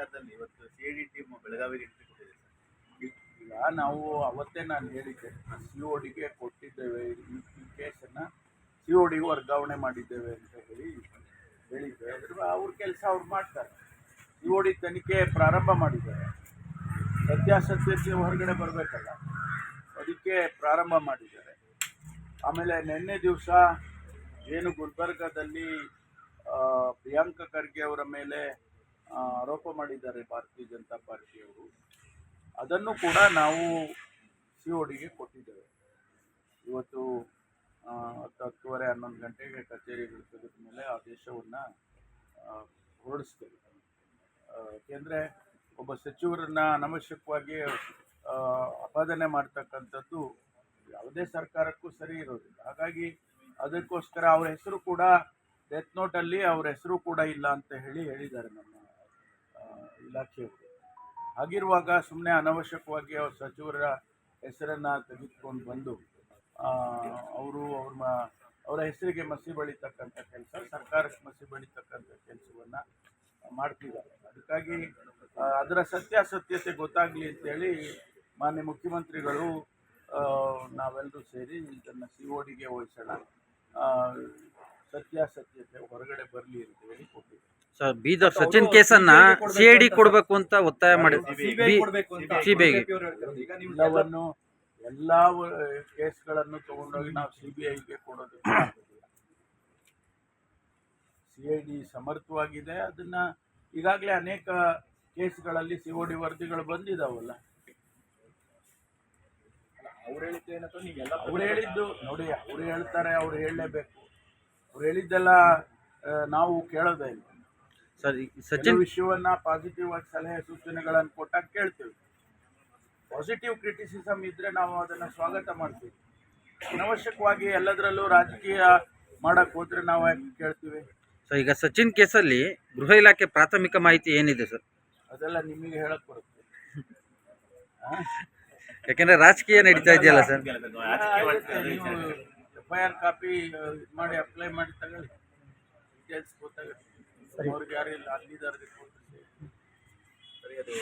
ವಿಚಾರದಲ್ಲಿ ಇವತ್ತು C D team ಬೆಳಗಾವಿಗೆ ಸರ್. ಈಗ ನಾವು ಅವತ್ತೇ ನಾನು ಹೇಳಿದ್ದೆ ಸಿ ಒ ಡಿಗೆ ಕೊಟ್ಟಿದ್ದೇವೆ, ಈ ಕೇಸನ್ನು ಸಿ ಒ ಡಿಗೆ ವರ್ಗಾವಣೆ ಮಾಡಿದ್ದೇವೆ ಅಂತ ಹೇಳಿ ಹೇಳಿದ್ದೆ. ಅದ್ರ ಅವ್ರ ಕೆಲಸ ಅವ್ರು ಮಾಡ್ತಾರೆ. ಸಿ ಒ ಡಿ ತನಿಖೆ ಪ್ರಾರಂಭ ಮಾಡಿದ್ದಾರೆ. ಸತ್ಯಾಸತ್ಯತೆ ಹೊರಗಡೆ ಬರಬೇಕಲ್ಲ, ಅದಕ್ಕೆ ಪ್ರಾರಂಭ ಮಾಡಿದ್ದಾರೆ. ಆಮೇಲೆ ನಿನ್ನೆ ದಿವಸ ಏನು ಗುಲ್ಬರ್ಗಾದಲ್ಲಿ ಪ್ರಿಯಾಂಕ ಖರ್ಗೆ ಅವರ ಮೇಲೆ ಆರೋಪ ಮಾಡಿದ್ದಾರೆ ಭಾರತೀಯ ಜನತಾ ಪಾರ್ಟಿಯವರು. ಅದನ್ನು ಕೂಡ ನಾವು ಸಿ ಒ ಡಿಗೆ ಕೊಟ್ಟಿದ್ದೇವೆ. ಇವತ್ತು ಹತ್ತು ಹತ್ತುವರೆ ಹನ್ನೊಂದು ಗಂಟೆಗೆ ಕಚೇರಿಗಳು ತೆಗೆದ ಮೇಲೆ ಆ ಆದೇಶವನ್ನು ಹೊರಡಿಸ್ತೇವೆ ಏಕೆಂದರೆ ಒಬ್ಬ ಸಚಿವರನ್ನ ಅನವಶ್ಯಕವಾಗಿ ಅಪಾದನೆ ಮಾಡ್ತಕ್ಕಂಥದ್ದು ಯಾವುದೇ ಸರ್ಕಾರಕ್ಕೂ ಸರಿ ಇರೋದಿಲ್ಲ. ಹಾಗಾಗಿ ಅದಕ್ಕೋಸ್ಕರ ಅವ್ರ ಹೆಸರು ಕೂಡ, ಡೆತ್ ನೋಟಲ್ಲಿ ಅವ್ರ ಹೆಸರು ಕೂಡ ಇಲ್ಲ ಅಂತ ಹೇಳಿ ಹೇಳಿದ್ದಾರೆ ನಮ್ಮ ಇಲಾಖೆಯವರು ಹಾಗಿರುವಾಗ ಸುಮ್ಮನೆ ಅನವಶ್ಯಕವಾಗಿ ಅವ್ರ ಸಚಿವರ ಹೆಸರನ್ನು ತೆಗೆದುಕೊಂಡು ಬಂದು ಅವರು ಅವ್ರ ಅವರ ಹೆಸರಿಗೆ ಮಸಿ ಬಳಿತಕ್ಕಂಥ ಕೆಲಸ, ಸರ್ಕಾರಕ್ಕೆ ಮಸಿ ಬಳಿತಕ್ಕಂಥ ಕೆಲಸವನ್ನು ಮಾಡ್ತಿದ್ದಾರೆ. ಅದಕ್ಕಾಗಿ ಅದರ ಸತ್ಯಾಸತ್ಯತೆ ಗೊತ್ತಾಗಲಿ ಅಂತೇಳಿ ಮಾನ್ಯ ಮುಖ್ಯಮಂತ್ರಿಗಳು ನಾವೆಲ್ಲರೂ ಸೇರಿ ಇದನ್ನು ಸಿ ಒ ಡಿಗೆ ವಹಿಸೋಣ ಸತ್ಯಾಸತ್ಯತೆ ಹೊರಗಡೆ ಬರಲಿ ಅಂತ ಹೇಳಿ ಕೊಟ್ಟಿದ್ದಾರೆ ಸರ್ ಬೀದರ್ ಸಚಿನ್ ಕೇಸನ್ನ ಸಿ ಐ ಡಿ ಕೊಡಬೇಕು ಅಂತ ಒತ್ತಾಯ ಮಾಡಿ ಸಿಬಿಐಗೆ ಎಲ್ಲವನ್ನು ಎಲ್ಲ ಕೇಸ್ಗಳನ್ನು ತಗೊಂಡೋಗಿ ನಾವು ಸಿ ಬಿ ಐಗೆ ಕೊಡೋದು. ಸಿ ಐ ಡಿ ಸಮರ್ಥವಾಗಿದೆ. ಅದನ್ನ ಈಗಾಗಲೇ ಅನೇಕ ಕೇಸ್ಗಳಲ್ಲಿ ಸಿ ಒ ಡಿ ವರದಿಗಳು ಬಂದಿದಾವಲ್ಲ. ಅವ್ರು ಹೇಳಿದ್ದು ನೋಡಿ ಅವ್ರು ಹೇಳ್ತಾರೆ ಅವ್ರು ಹೇಳಲೇಬೇಕು. ಅವ್ರು ಹೇಳಿದ್ದೆಲ್ಲ ನಾವು ಕೇಳೋದೇ ಇಲ್ಲ. ಸರ್ ಸಚಿನ್ ವಿಷಯವನ್ನ ಪಾಸಿಟಿವ್ ಆಗಿ ಸಲಹೆ ಸೂಚನೆಗಳನ್ನು ಕೊಟ್ಟಾಗ ಕೇಳ್ತೀವಿ. ಪಾಸಿಟಿವ್ ಕ್ರಿಟಿಸಿಸಮ್ ಇದ್ರೆ ನಾವು ಅದನ್ನ ಸ್ವಾಗತ ಮಾಡ್ತೀವಿ. ಅನವಶ್ಯಕವಾಗಿ ಎಲ್ಲದರಲ್ಲೂ ರಾಜಕೀಯ ಮಾಡಕ್ ಹೋದ್ರೆ ನಾವು ಯಾಕೆ ಕೇಳ್ತೀವಿ? ಸೊ ಈಗ ಸಚಿನ್ ಕೇಸಲ್ಲಿ ಗೃಹ ಇಲಾಖೆ ಪ್ರಾಥಮಿಕ ಮಾಹಿತಿ ಏನಿದೆ ಸರ್? ಅದೆಲ್ಲ ನಿಮಗೆ ಹೇಳಕ್ ಬರುತ್ತೆ? ಯಾಕೆಂದ್ರೆ ರಾಜಕೀಯ ನಡೀತಾ ಇದೆಯಲ್ಲ sir? F I R copy ಮಾಡಿ ಅಪ್ಲೈ ಮಾಡಿ ತಗೊಳ್ಳಿ. ಗೊತ್ತಾಗುತ್ತೆ ಅವ್ರಿಗೆ ಯಾರು ಇಲ್ಲ ಅಲ್ಲಿದ್ದಾರೆ ಸರಿ ಅದು